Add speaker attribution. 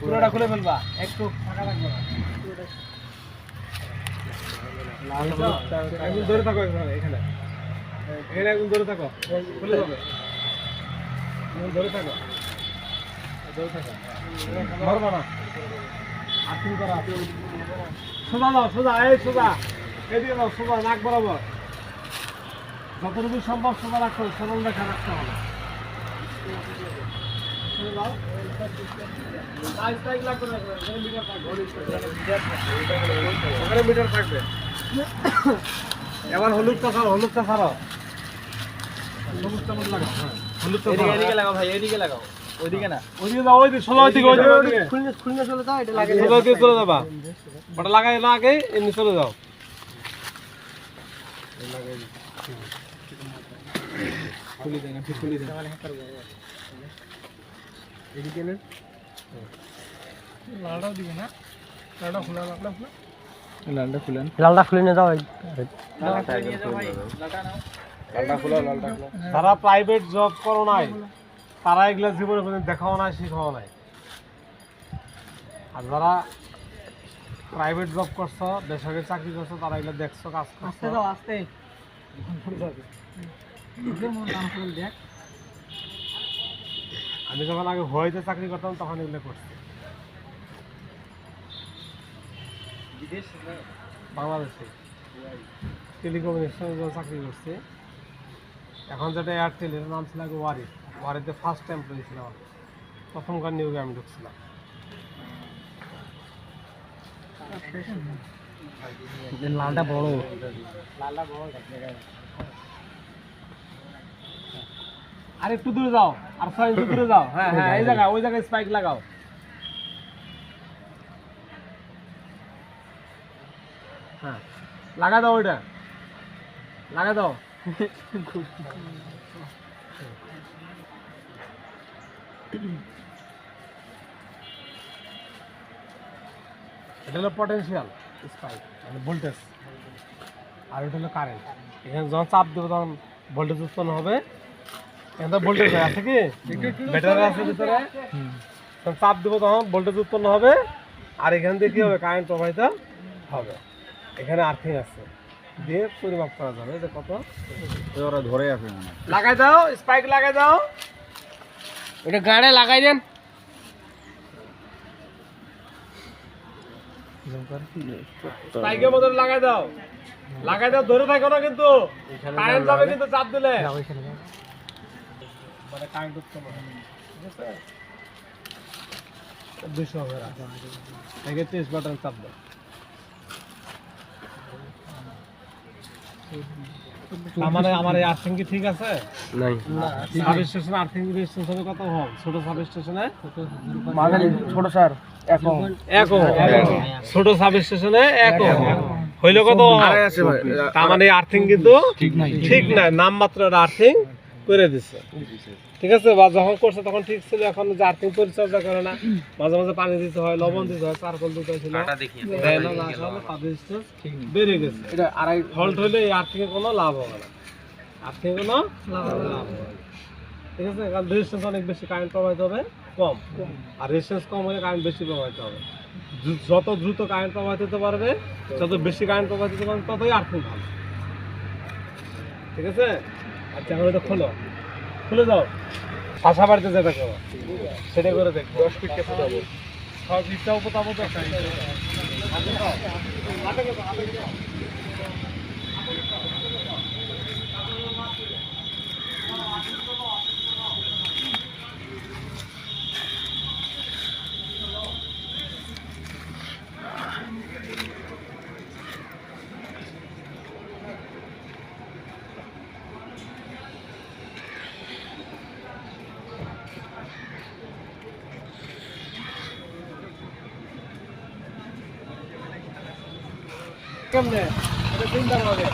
Speaker 1: পুরোটা খুলে ফেলবা একটু ধরে থাকো এখানে এখানে ধরে থাকো খুলে যাবে ধরে থাকো বরাবর যতটুকু সম্ভব সোজা রাখতে হবে সরল রেখা রাখতে হবে ওখানে এবার হলুদটা ছাড়ো হলুদটা ছাড়ো হলুদটা মতো লাগা হ্যাঁ হলুদটা
Speaker 2: লাগাও ভাই এদিকে লাগাও। ওইদিকে না চলে
Speaker 1: যাবা লাগাই না আগে এমনি চলে যাও এদিকে লালটাও দিবে না? লালটা খোলা লালটা খোলা। লালটা খুলেন
Speaker 2: লালটা খুলে নিয়ে যাও
Speaker 1: লালটা খোলা লালটা খোলা যারা প্রাইভেট জব করো নাই তারা এগুলা জীবনে কোনোদিন দেখাও নাই শিখাও নাই। আর যারা প্রাইভেট জব করছ বেসরকারি চাকরি করছ তারা এগুলা দেখছ কাজ করছ।
Speaker 2: আস্তে
Speaker 1: আমি যখন আগে হইতে চাকরি করতাম তখন এগুলো করছি। বাংলাদেশে। টেলিকমিউনিকেশনে চাকরি করছি এখন যেটা এয়ারটেলের নাম ছিল আগে ওয়ারি ওয়ারিতে ফার্স্ট এমপ্লয়ি ছিলাম আমি। প্রথমকার নিয়োগে আমি ঢুকছিলাম।
Speaker 2: লালটা বড়। লালটা বড়।
Speaker 1: আর একটু দূরে যাও। আর ছয় ইঞ্চি দূরে যাও। হ্যাঁ হ্যাঁ এই জায়গা ওই জায়গায় স্পাইক লাগাও। হ্যাঁ লাগা দাও ওইটা। লাগা দাও। এটা হলো পটেনশিয়াল স্পাইক মানে ভোল্টেজ আর এটা হলো কারেন্ট এখানে যখন চাপ দেবো তখন ভোল্টেজ উৎপন্ন হবে এখানে ভোল্টেজ আছে কি? ব্যাটারি আছে ভিতরে। তখন চাপ দেবো তখন ভোল্টেজ উৎপন্ন হবে আর এখান থেকে কি হবে? কারেন্ট প্রবাহিত হবে। এখানে আর্থিং আছে। দিয়ে পরিমাপ করা যাবে। যে কত?
Speaker 2: ওরা ধরে আছে
Speaker 1: লাগাই দাও স্পাইক লাগাই দাও।
Speaker 2: এটা গাড়ে লাগাই দেন।
Speaker 1: স্পাইকের মধ্যে লাগাই দাও। লাগাই দাও ধরে থাকো না কিন্তু। কারেন্ট যাবে কিন্তু চাপ দিলে। মানে কারেন্ট উৎপন্ন হবে ঠিক আছে? দুশো হবে আগে তেইশ বাটন চাপ দাও। তার মানে আমার এই আর্থিং কি ঠিক আছে?
Speaker 2: নাই।
Speaker 1: সাব স্টেশন আর্থিং স্টেশনে কত হবে ছোট সাব স্টেশনে
Speaker 2: ছোট স্যার
Speaker 1: এক ছোট সাব স্টেশনে এক হইলে কত? তার মানে আর্থিং কিন্তু ঠিক নাই। ঠিক নাই। নাম মাত্র আর্থিং করে দিচ্ছে ঠিক আছে? বা যখন করছে তখন ঠিক ছিল এখন যে আর্থিং পরিচর্যা করে না মাঝে মাঝে পানি দিতে হয় লবণ দিতে হয় চারকল দিতে হয়েছিল না, না আসলে তাদের স্টেজ বেড়ে গেছে।
Speaker 2: এটা আড়াই
Speaker 1: ফল্ট হলে এই আর্থিং কোনো লাভ হবে না। আর্থিং কোনো লাভ হবে না। ঠিক আছে? কারণ রেজিস্ট্যান্স অনেক বেশি কারেন্ট প্রবাহিত হবে কম। আর রেজিস্ট্যান্স কম হলে কারেন্ট বেশি প্রবাহিত হবে। যত দ্রুত কারেন্ট প্রবাহিত হতে পারবে যত বেশি কারেন্ট প্রবাহিত হতে পারবে ততই আর্থিং ভালো ঠিক আছে? আচ্ছা এখন তো খোলো। খুলে দাও। আশা বাড়িতে যেটা করো সেটা করে দেখো। দশ ফিট কেটে যাব সব ইচ্ছা উপতাপ কেমনে? চিন্তা হবে।